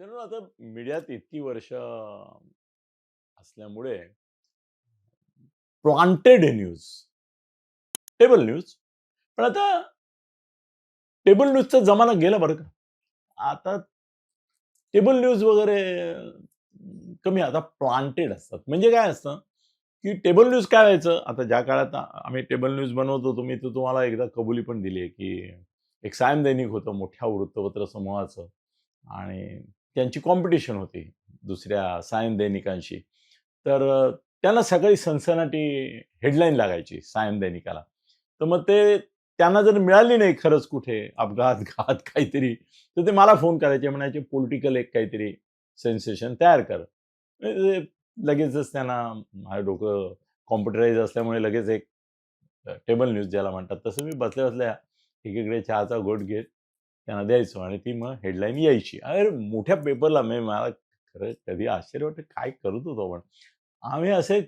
मित्रांनो आता मीडियात इतकी वर्ष असल्यामुळे प्लांटेड न्यूज टेबल न्यूज पण आता टेबल न्यूजचा जमाना गेला बरं का. आता टेबल न्यूज वगैरे कमी आता प्लांटेड असतात. म्हणजे काय असतं की टेबल न्यूज काय व्हायचं? आता ज्या काळात आम्ही टेबल न्यूज बनवतो तुम्ही मी तर तुम्हाला एकदा कबुली पण दिली आहे की एक सायम दैनिक होतं मोठ्या वृत्तपत्र समूहाचं. आणि त्यांची कॉम्पिटिशन होती दुसऱ्या सायन दैनिकांशी. तर त्यांना सकाळी सनसनाटी हेडलाईन लागायची सायन दैनिकाला. तर मग ते त्यांना जर मिळाली नाही खरंच कुठे अपघात घात काहीतरी तर ते मला फोन करायचे म्हणायचे पॉलिटिकल एक काहीतरी सेन्सेशन तयार कर. म्हणजे लगेचच त्यांना माझं डोकं कॉम्प्युटराईज असल्यामुळे लगेच एक टेबल न्यूज ज्याला म्हणतात तसं मी बसल्या बसल्या एकीकडे चहाचा घोट घेत त्यांना द्यायचो आणि ती मग हेडलाईन यायची. अरे मोठ्या पेपरला मी मला खरं कधी आश्चर्य वाटतं काय करत होतो आपण. आम्ही असे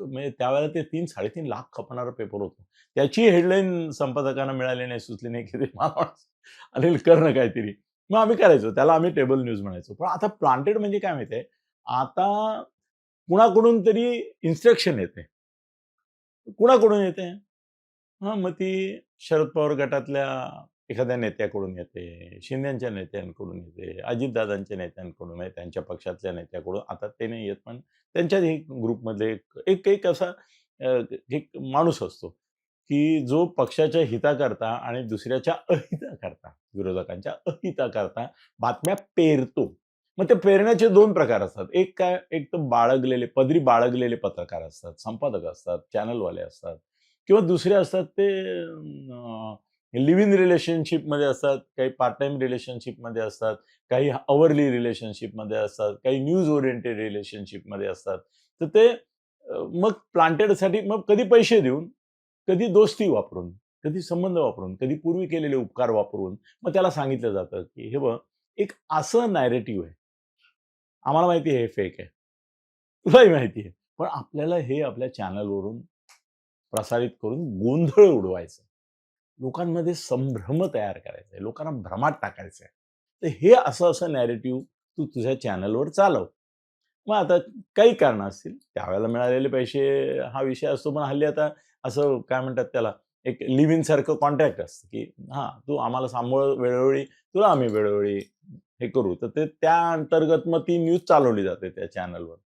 म्हणजे त्यावेळेला ते तीन साडेतीन लाख खपणारा पेपर होतो. त्याची हेडलाईन संपादकांना मिळाली नाही सुचली नाही की ते मला अनिल कर ना काहीतरी. मग आम्ही करायचो. त्याला आम्ही टेबल न्यूज म्हणायचो. पण आता प्लांटेड म्हणजे काय माहितीये आता कुणाकडून तरी इन्स्ट्रक्शन येते. कुणाकडून येते? हा मग ती शरद पवार गटातल्या एखाद्या नेत्याकडून येते शिंदेच्या नेत्यांकडून येते अजितदादांच्या नेत्यांकडून आहे त्यांच्या पक्षातल्या नेत्याकडून. आता ते नाही येत पण त्यांच्याच एक ग्रुपमधले एक एक असा एक माणूस असतो की जो पक्षाच्या हिताकरता आणि दुसऱ्याच्या अहिताकरता विरोधकांच्या अहिताकरता बातम्या पेरतो. मग ते पेरण्याचे दोन प्रकार असतात. एक काय एक तर बाळगलेले पदरी बाळगलेले पत्रकार असतात संपादक असतात चॅनलवाले असतात किंवा दुसरे असतात ते लिव्ह इन रिलेशनशिपमध्ये असतात काही पार्ट टाइम रिलेशनशिपमध्ये असतात काही अवरली रिलेशनशिपमध्ये असतात काही न्यूज ओरिएंटेड रिलेशनशिपमध्ये असतात. तर ते मग प्लांटेडसाठी मग कधी पैसे देऊन कधी दोस्ती वापरून कधी संबंध वापरून कधी पूर्वी केलेले उपकार वापरून मग त्याला सांगितलं जातं की हे बघ एक असं नॅरेटिव्ह आहे. आम्हाला माहिती आहे हे फेक आहे. तुलाही माहिती आहे. पण आपल्याला हे आपल्या चॅनलवरून प्रसारित करून गोंधळ उडवायचं लोकांमध्ये संभ्रम तयार करायचा आहे लोकांना भ्रमात टाकायचं आहे. तर हे असं असं नॅरेटिव्ह तू तुझ्या चॅनलवर चालव. मग आता काही कारण असतील. त्यावेळेला मिळालेले पैसे हा विषय असतो पण हल्ली आता असं काय म्हणतात त्याला एक लिव्ह इन सारखं कॉन्ट्रॅक्ट असतं की हां तू आम्हाला सांभाळ वेळोवेळी तुला आम्ही वेळोवेळी हे करू. तर ते त्या अंतर्गत मग ती न्यूज चालवली जाते त्या चॅनलवर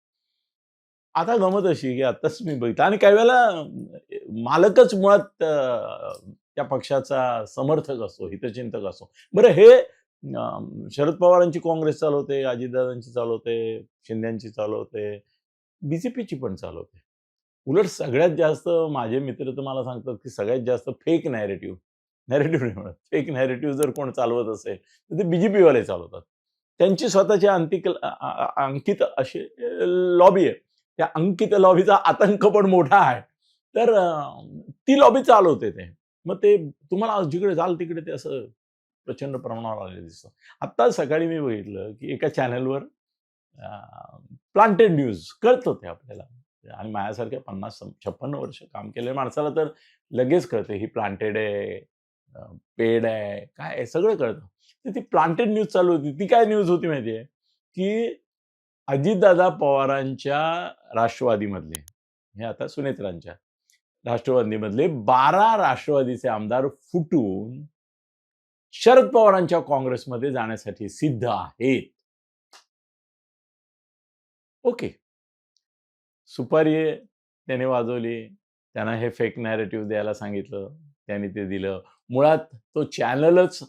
आता गमत अशी की आताच मी बघितलं. आणि काही वेळेला मालकच मुळात त्या पक्षाचा समर्थक असो हितचिंतक असो. बरं हे शरद पवारांची काँग्रेस चालवते अजितदादांची चालवते शिंद्यांची चालवते बीजेपीची पण चालवते. उलट सगळ्यात जास्त माझे मित्र तर मला सांगतात की सगळ्यात जास्त फेक नॅरेटिव्ह नॅरेटिव्ह नाही म्हणत फेक नॅरेटिव्ह जर कोण चालवत असेल तर ते बीजेपी वाले चालवतात. त्यांची स्वतःची अंतिक अंकित अशी लॉबी आहे त्या अंकित लॉबीचा आतंक पण मोठा आहे. तर ती लॉबी चालवते ते. मग ते तुम्हाला जिकडे जाल तिकडे ते असं प्रचंड प्रमाणावर आलेलं दिसतं. आत्ता सकाळी मी बघितलं की एका चॅनलवर प्लांटेड न्यूज कळतं ते आपल्याला. आणि माझ्यासारख्या पन्नास छप्पन्न वर्ष काम केलेल्या माणसाला तर लगेच कळते ही प्लांटेड आहे पेड आहे काय आहे, सगळं कळतं. तर ती प्लांटेड न्यूज चालू होती. ती काय न्यूज होती माहिती आहे की अजितदादा पवारांच्या राष्ट्रवादीमधले हे आता सुनेत्रांच्या. राष्ट्रवादीमधले बारा राष्ट्रवादीचे आमदार फुटून शरद पवारांच्या काँग्रेसमध्ये जाण्यासाठी सिद्ध आहेत. ओके. सुपारी त्याने वाजवली त्यांना हे फेक नॅरेटिव्ह द्यायला सांगितलं त्यांनी ते दिलं. मुळात तो चॅनलच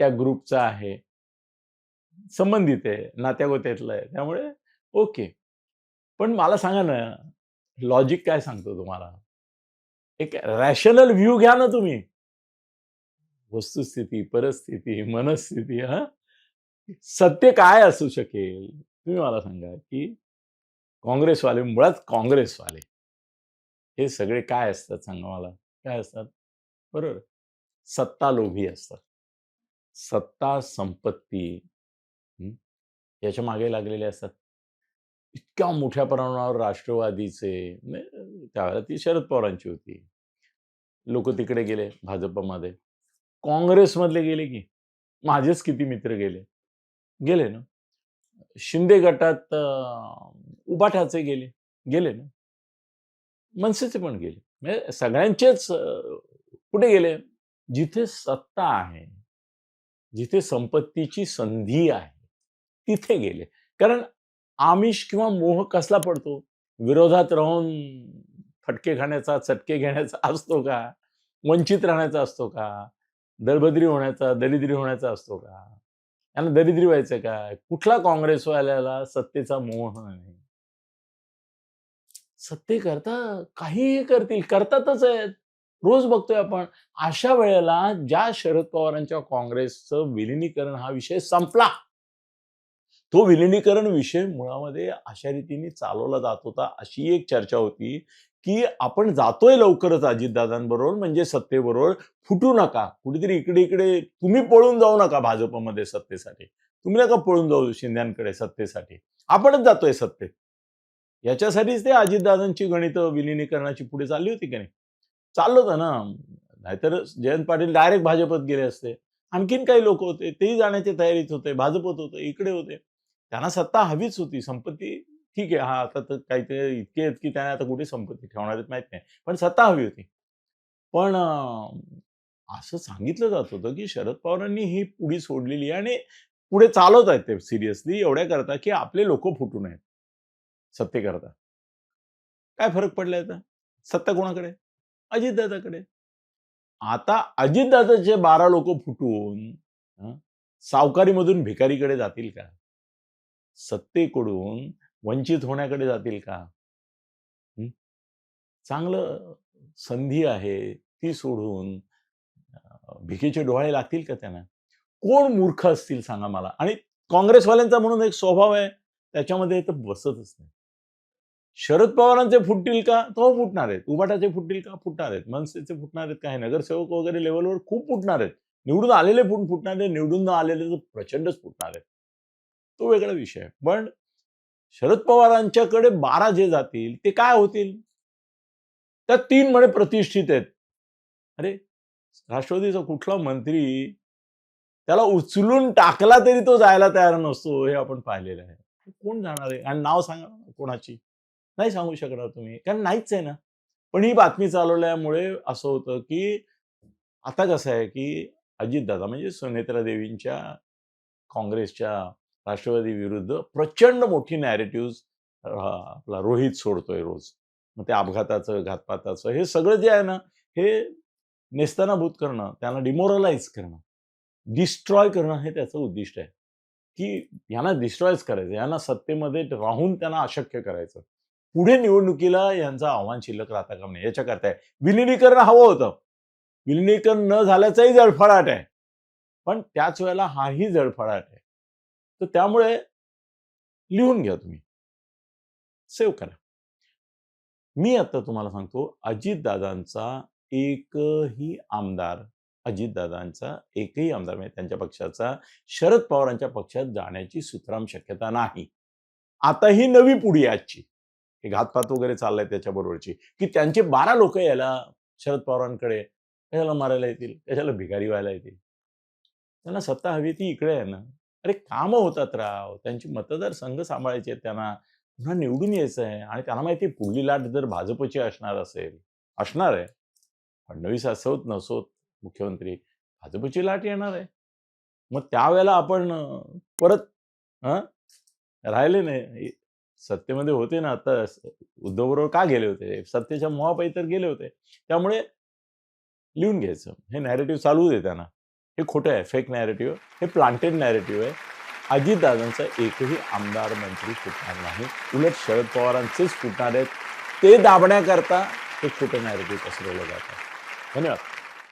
त्या ग्रुपचा आहे. संबंधित आहे नात्यागोत्यातलं आहे. त्यामुळे ओके. पण मला सांगा ना लॉजिक काय सांगतो तुम्हाला? एक रॅशनल व्ह्यू घ्या ना तुम्ही. वस्तुस्थिती परिस्थिती मनस्थिती हा? सत्य काय असू शकेल? तुम्ही मला सांगा की काँग्रेसवाले मुळात काँग्रेसवाले हे सगळे काय असतात सांगा मला? काय असतात? बरोबर. सत्ता लोभी असतात. सत्ता संपत्ती याच्या मागे लागलेले असतात. इतक्या मोठ्या प्रमाणावर राष्ट्रवादीचे म्हणजे त्यावेळेला ती शरद पवारांची होती. लोक तिकडे गेले भाजपमध्ये. काँग्रेसमधले गेले की माझेच किती मित्र गेले. गेले ना? शिंदे गटात उबाठाचे गेले गेले ना? मनसेचे पण गेले. म्हणजे सगळ्यांचेच कुठे गेले. जिथे सत्ता आहे जिथे संपत्तीची संधी आहे तिथे गेले. कारण आमिष किंवा मोह कसला पडतो? विरोधात राहून फटके खाण्याचा चटके घेण्याचा असतो का? वंचित राहण्याचा असतो का? दळबद्री होण्याचा दरिद्री होण्याचा असतो का? यांना दरिद्री व्हायचं काय कुठला काँग्रेसवाल्याला सत्तेचा मोह नाही? सत्तेकरता काहीही करतील करतातच आहेत. रोज बघतोय आपण. अशा वेळेला ज्या शरद पवारांच्या काँग्रेसचं विलिनीकरण हा विषय संपला. तो विलिनीकरण विषय मुळामध्ये अशा रीतीने चालवला जात होता अशी एक चर्चा होती की आपण जातोय लवकरच अजितदादांबरोबर म्हणजे सत्तेबरोबर फुटू नका. कुठेतरी इकडे इकडे तुम्ही पळून जाऊ नका भाजपमध्ये सत्तेसाठी. तुम्ही नका पळून जाऊ शिंद्यांकडे सत्तेसाठी. आपणच जातोय सत्तेत. याच्यासाठीच ते अजितदादांची गणित विलिनीकरणाची पुढे चालली होती की नाही? चाललं होतं ना. नाहीतर जयंत पाटील डायरेक्ट भाजपत गेले असते. आणखीन काही लोक होते तेही जाण्याच्या तयारीत होते भाजपत होते इकडे होते. त्यांना सत्ता हवीच होती. संपत्ती ठीक आहे. हा आता तर काहीतरी इतके आहेत की त्याने आता कुठे संपत्ती ठेवणार आहेत माहीत नाही. पण सत्ता हवी होती. पण असं सांगितलं जात होतं की शरद पवारांनी ही पुढी सोडलेली आहे आणि पुढे चालवत आहेत ते सिरियसली एवढ्या करता की आपले लोक फुटू नयेत. सत्तेकरता. काय फरक पडलाय आता? सत्ता कोणाकडे? अजितदादाकडे. आता अजितदादाचे बारा लोक फुटून सावकारीमधून भिकारीकडे जातील का? सत्तेकडून वंचित होण्याकडे जातील का? चांगलं संधी आहे ती सोडून भिकेचे डोळे लागतील का त्यांना? कोण मूर्ख असतील सांगा मला. आणि काँग्रेसवाल्यांचा म्हणून एक स्वभाव आहे त्याच्यामध्ये तर बसतच नाही. शरद पवारांचे फुटतील का? तो फुटणार आहेत. उबाटाचे फुटतील का? फुटणार आहेत. मनसेचे फुटणार आहेत काही नगरसेवक वगैरे लेवलवर खूप फुटणार आहेत. निवडून आलेले फुट फुटणार आहेत. निवडून न आलेले तर प्रचंडच फुटणार आहेत. तो वेगळा विषय आहे. पण शरद पवारांच्याकडे बारा जे जातील ते काय होतील? त्या तीन म्हणे प्रतिष्ठित आहेत. अरे राष्ट्रवादीचा कुठला मंत्री त्याला उचलून टाकला तरी तो जायला तयार नसतो हे आपण पाहिलेलं आहे. कोण जाणार आहे? आणि नाव सांगा कोणाची? नाही सांगू शकणार तुम्ही. कारण नाहीच आहे ना. पण ही बातमी चालवल्यामुळे असं होतं की आता कसं आहे की अजितदादा म्हणजे सुनेत्रा देवींच्या काँग्रेसच्या राष्ट्रवादी विरुद्ध प्रचंड मोठी नॅरेटिव्ह आपला रोहित सोडतोय रोज. मग ते अपघाताचं घातपाताचं हे सगळं जे आहे ना हे नेस्तानाभूत करणं त्यांना डिमोरलाइज करणं डिस्ट्रॉय करणं हे त्याचं उद्दिष्ट आहे. की यांना डिस्ट्रॉयच करायचं यांना सत्तेमध्ये राहून त्यांना अशक्य करायचं. पुढे निवडणुकीला यांचं आव्हान शिल्लक राहता कामा नाही याच्याकरता आहे. विलिनीकरण हवं होतं. विलिनीकरण न झाल्याचाही जळफळाट आहे. पण त्याच वेळेला हाही जळफळाट आहे. तर त्यामुळे लिहून घ्या तुम्ही. सेव्ह करा. मी आता तुम्हाला सांगतो अजितदादांचा एकही आमदार अजितदादांचा एकही आमदार म्हणजे त्यांच्या पक्षाचा शरद पवारांच्या पक्षात जाण्याची सुतराम शक्यता नाही. आता ही नवी पुढी आजची. हे घातपात वगैरे चाललंय त्याच्याबरोबरची. की त्यांचे बारा लोक याला शरद पवारांकडे कशाला मारायला येतील? कशाला भिकारी व्हायला येतील? त्यांना सत्ता हवी ती इकडे आहे ना. अरे कामं होतात राव. त्यांची मतदारसंघ सांभाळायचे आहेत त्यांना. पुन्हा निवडून यायचं आहे. आणि त्यांना माहिती पुढली लाट जर भाजपची असणार असेल असणार आहे. फडणवीस असोत नसोत मुख्यमंत्री भाजपची लाट येणार आहे. मग त्यावेळेला आपण परत हं राहिले नाही. सत्तेमध्ये होते ना आता उद्धव बरोबर का गेले होते? सत्तेच्या मोहापायी तर गेले होते. त्यामुळे लिहून घ्यायचं. हे नॅरेटिव्ह चालू दे त्यांना. हे खोटं आहे फेक नॅरेटिव्ह हे प्लांटेड नॅरेटिव्ह आहे. अजितदादांचा एकही आमदार मंत्री फुटणार नाही. उलट शरद पवारांचेच फुटणार आहेत. ते दाबण्याकरता हे खोटं नॅरेटिव्ह पसरवलं जातं धन्यवाद.